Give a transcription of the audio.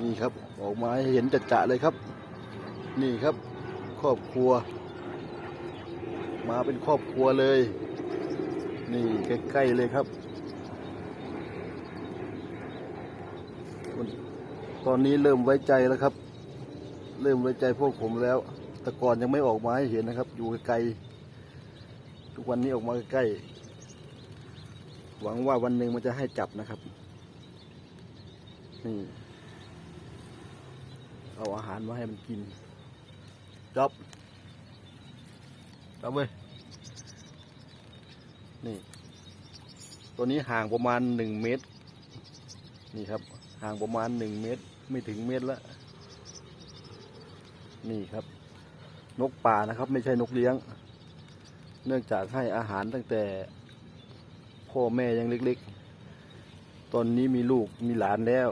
นี่ครับ ออกมาให้เห็นจัดๆเลยครับ นี่ครับ ครอบครัว มาเป็นครอบครัวเลย นี่ใกล้ๆเลยครับ ตอนนี้เริ่มไว้ใจแล้วครับ เริ่มไว้ใจพวกผมแล้ว แต่ก่อนยังไม่ออกมาให้เห็นนะครับ อยู่ไกลๆทุกวันนี้ออกมาใกล้หวังว่าวันหนึ่งมันจะให้จับนะครับ นี่ เอาอาหารมาให้มันกินจับจับเว้ยนี่ ตัวนี้ห่างประมาณหนึ่งเมตร นี่ครับ ห่างประมาณหนึ่งเมตร ไม่ถึงเมตรละนี่ครับ นกป่านะครับ ไม่ใช่นกเลี้ยง เนื่องจากให้อาหารตั้งแต่พ่อแม่ยังเล็กๆ ตอนนี้มีลูกมีหลานแล้ว